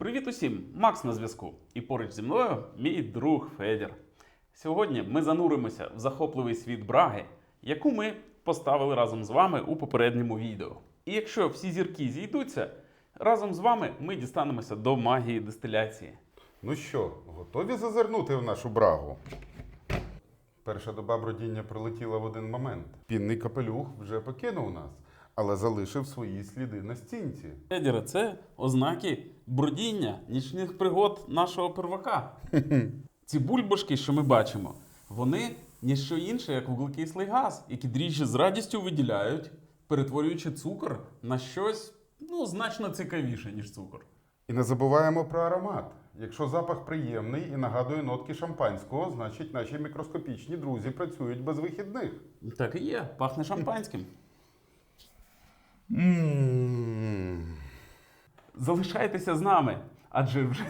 Привіт усім! Макс на зв'язку. І поруч зі мною мій друг Федір. Сьогодні ми зануримося в захопливий світ Браги, яку ми поставили разом з вами у попередньому відео. І якщо всі зірки зійдуться, разом з вами ми дістанемося до магії дистиляції. Ну що, готові зазирнути в нашу брагу? Перша доба бродіння пролетіла в один момент. Пінний капелюх вже покинув нас, але залишив свої сліди на стінці. Федіре, це ознаки бродіння нічних пригод нашого первака. Ці бульбашки, що ми бачимо, вони ніщо інше, як вуглекислий газ, який дріжджі з радістю виділяють, перетворюючи цукор на щось ну, значно цікавіше, ніж цукор. І не забуваємо про аромат. Якщо запах приємний і нагадує нотки шампанського, значить наші мікроскопічні друзі працюють без вихідних. Так і є, пахне шампанським. Мм. Залишайтеся з нами, адже вже.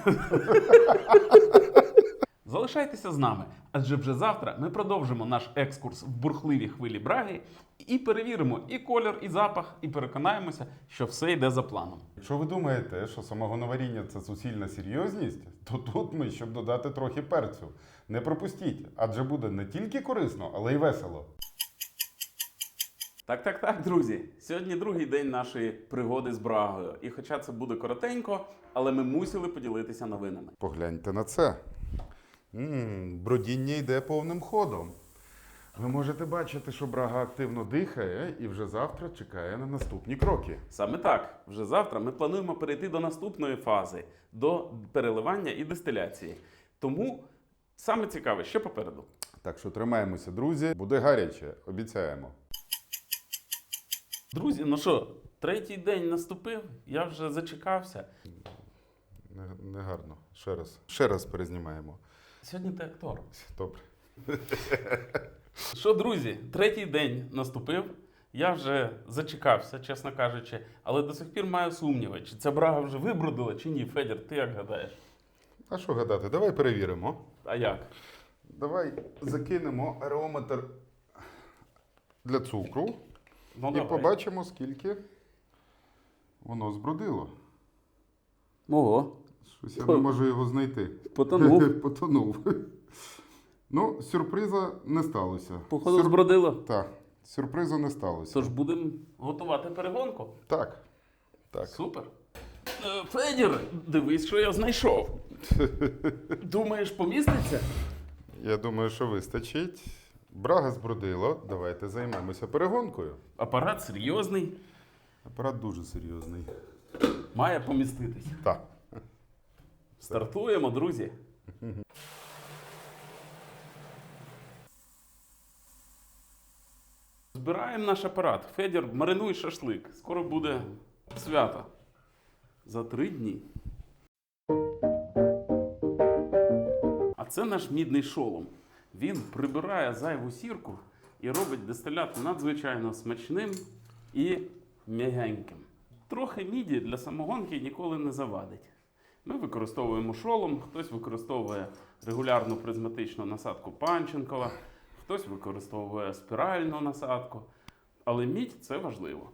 Залишайтеся з нами, адже вже завтра ми продовжимо наш екскурс в бурхливі хвилі Браги і перевіримо і колір, і запах, і переконаємося, що все йде за планом. Якщо ви думаєте, що самогоноваріння це суцільна серйозність, то тут ми, щоб додати трохи перцю. Не пропустіть, адже буде не тільки корисно, але й весело. Так, так, так, друзі. Сьогодні другий день нашої пригоди з Брагою. І хоча це буде коротенько, але ми мусили поділитися новинами. Погляньте на це. м бродіння йде повним ходом. Ви можете бачити, що брага активно дихає і вже завтра чекає на наступні кроки. Саме так, вже завтра ми плануємо перейти до наступної фази до переливання і дистиляції. Тому саме цікаве, що попереду. Так що тримаємося, друзі. Буде гаряче, обіцяємо. Друзі, ну що, третій день наступив, я вже зачекався. Не- Негарно. Ще раз. Ще раз перезнімаємо. Сьогодні ти актор. Добре. Що, друзі, третій день наступив. Я вже зачекався, чесно кажучи, але до сих пір маю сумніви, чи ця брага вже вибродила, чи ні. Федір, ти як гадаєш? А що гадати? Давай перевіримо. А як? Давай закинемо ареометр для цукру Ну, і давай. побачимо, скільки воно збродило. Ого, Щось я не можу його знайти. потонув. Потонув. Ну, сюрприза не сталося. Походу, Сюр- збродило. Так, сюрпризу не сталося. Тож будемо готувати перегонку. Так. Так. Супер. Е, Федір, дивись, що я знайшов. Думаєш, поміститься? Я думаю, що вистачить. Брага збродило. Давайте займемося перегонкою. Апарат серйозний, Апарат дуже серйозний. має поміститись. Так. Стартуємо, друзі. Збираємо наш апарат. Федір, маринуй шашлик. Скоро буде свято. За три дні. А це наш мідний шолом. Він прибирає зайву сірку і робить дистилят надзвичайно смачним і м'ягеньким. Трохи міді для самогонки ніколи не завадить. Ми використовуємо шолом, хтось використовує регулярну призматичну насадку Панченкова, хтось використовує спіральну насадку. Але мідь це важливо.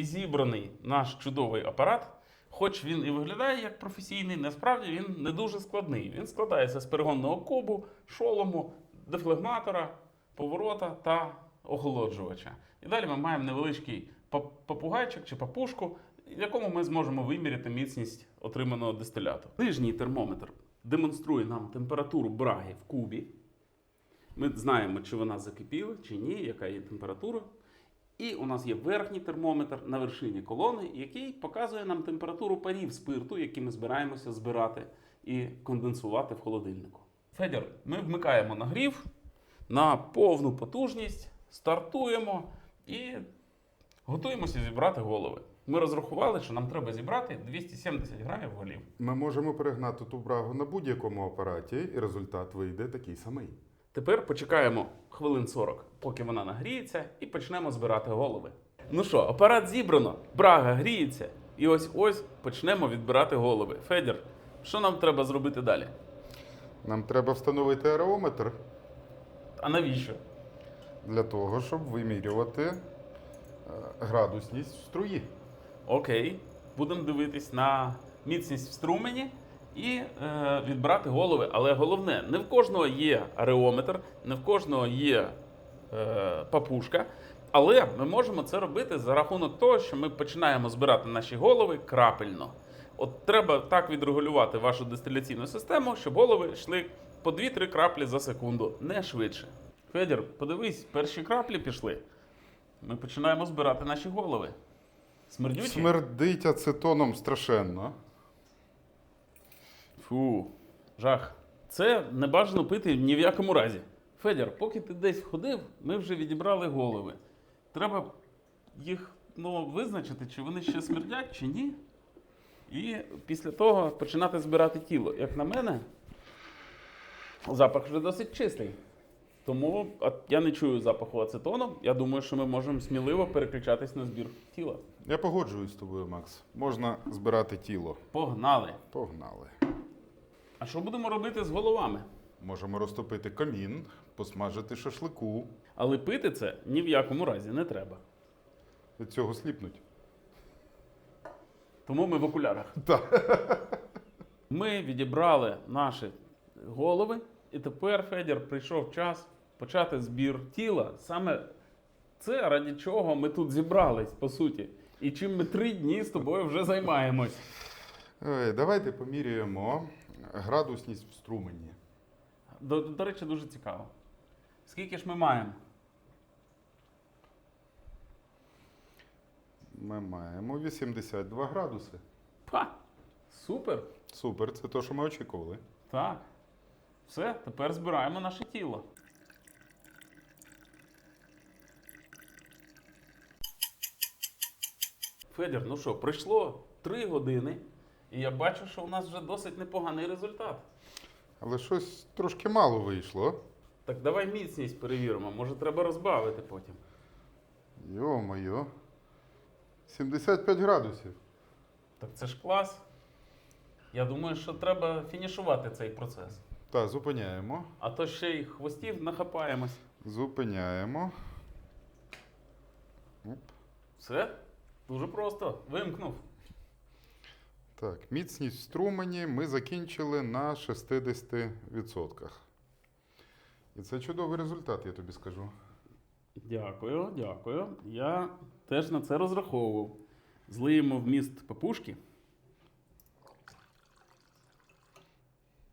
І зібраний наш чудовий апарат. Хоч він і виглядає як професійний, насправді він не дуже складний. Він складається з перегонного кубу, шолому, дефлегматора, поворота та охолоджувача. І далі ми маємо невеличкий папугайчик чи папушку, в якому ми зможемо виміряти міцність отриманого дистиляту. Нижній термометр демонструє нам температуру браги в кубі. Ми знаємо, чи вона закипіла, чи ні, яка є температура. І у нас є верхній термометр на вершині колони, який показує нам температуру парів спирту, які ми збираємося збирати і конденсувати в холодильнику. Федір, ми вмикаємо нагрів на повну потужність, стартуємо і готуємося зібрати голови. Ми розрахували, що нам треба зібрати 270 грамів голів. Ми можемо перегнати ту брагу на будь-якому апараті, і результат вийде такий самий. Тепер почекаємо хвилин 40, поки вона нагріється, і почнемо збирати голови. Ну що, апарат зібрано, брага гріється, і ось ось почнемо відбирати голови. Федір, що нам треба зробити далі? Нам треба встановити аерометр А навіщо? для того, щоб вимірювати е, градусність в струї. Окей, будемо дивитись на міцність в струмені і е, відбирати голови. Але головне, не в кожного є ареометр, не в кожного є е, папушка. Але ми можемо це робити за рахунок того, що ми починаємо збирати наші голови крапельно. От треба так відрегулювати вашу дистиляційну систему, щоб голови йшли по 2-3 краплі за секунду, не швидше. Федір, подивись, перші краплі пішли. Ми починаємо збирати наші голови. Смердючі? Смердить ацетоном страшенно. Фу, жах. Це не бажано пити ні в якому разі. Федір, поки ти десь ходив, ми вже відібрали голови. Треба їх ну, визначити, чи вони ще смердять, чи ні. І після того починати збирати тіло. Як на мене, запах вже досить чистий. Тому я не чую запаху ацетону. Я думаю, що ми можемо сміливо переключатись на збір тіла. Я погоджуюсь з тобою, Макс. Можна збирати тіло. Погнали! Погнали. А що будемо робити з головами? Можемо розтопити камін, посмажити шашлику. Але пити це ні в якому разі не треба. Від цього сліпнуть. Тому ми в окулярах. Так. Ми відібрали наші голови, і тепер, Федір, прийшов час почати збір тіла. Саме це раді чого ми тут зібрались, по суті. І чим ми три дні з тобою вже займаємось. Ой, давайте поміряємо градусність в струмені. До, до речі, дуже цікаво. Скільки ж ми маємо? Ми маємо 82 градуси. Па! Супер! Супер, це те, що ми очікували. Так. Все, тепер збираємо наше тіло. Федір, ну що, пройшло три години, і я бачу, що у нас вже досить непоганий результат. Але щось трошки мало вийшло. Так давай міцність перевіримо, може треба розбавити потім. Йо-моє. 75 градусів. Так це ж клас. Я думаю, що треба фінішувати цей процес. Так, зупиняємо. А то ще й хвостів нахапаємось. Зупиняємо. Оп. Все, дуже просто. Вимкнув. Так, міцність струмені ми закінчили на 60%. І це чудовий результат, я тобі скажу. Дякую, дякую. Я теж на це розраховував. Злиємо вміст папушки.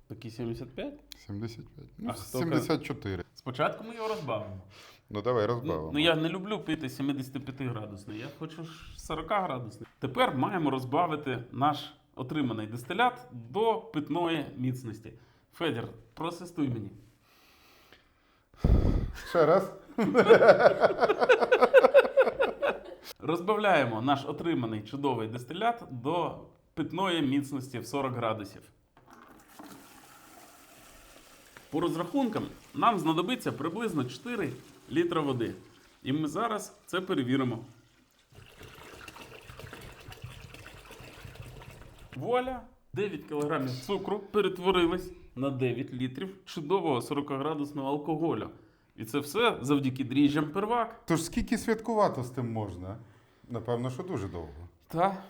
Такі 75. 75. Ну, А хто 74. Спочатку ми його розбавимо. Ну давай розбавимо. ну я не люблю пити 75 градусний, я хочу 40 градусний. Тепер маємо розбавити наш отриманий дистилят до питної міцності. Федір, просистуй мені. Ще раз. Розбавляємо наш отриманий чудовий дистилят до питної міцності в 40 градусів. По розрахункам нам знадобиться приблизно 4 літра води. І ми зараз це перевіримо. Вуаля! 9 кг цукру перетворились на 9 літрів чудового 40-градусного алкоголю. І це все завдяки дріжджам первак. Тож скільки святкувати з тим можна? Напевно, що дуже довго. Та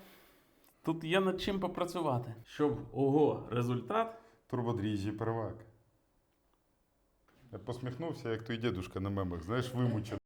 тут є над чим попрацювати. Щоб ого, результат. Турбодріжджі первак. Я посміхнувся, як той дідушка на мемах, знаєш, вимучений.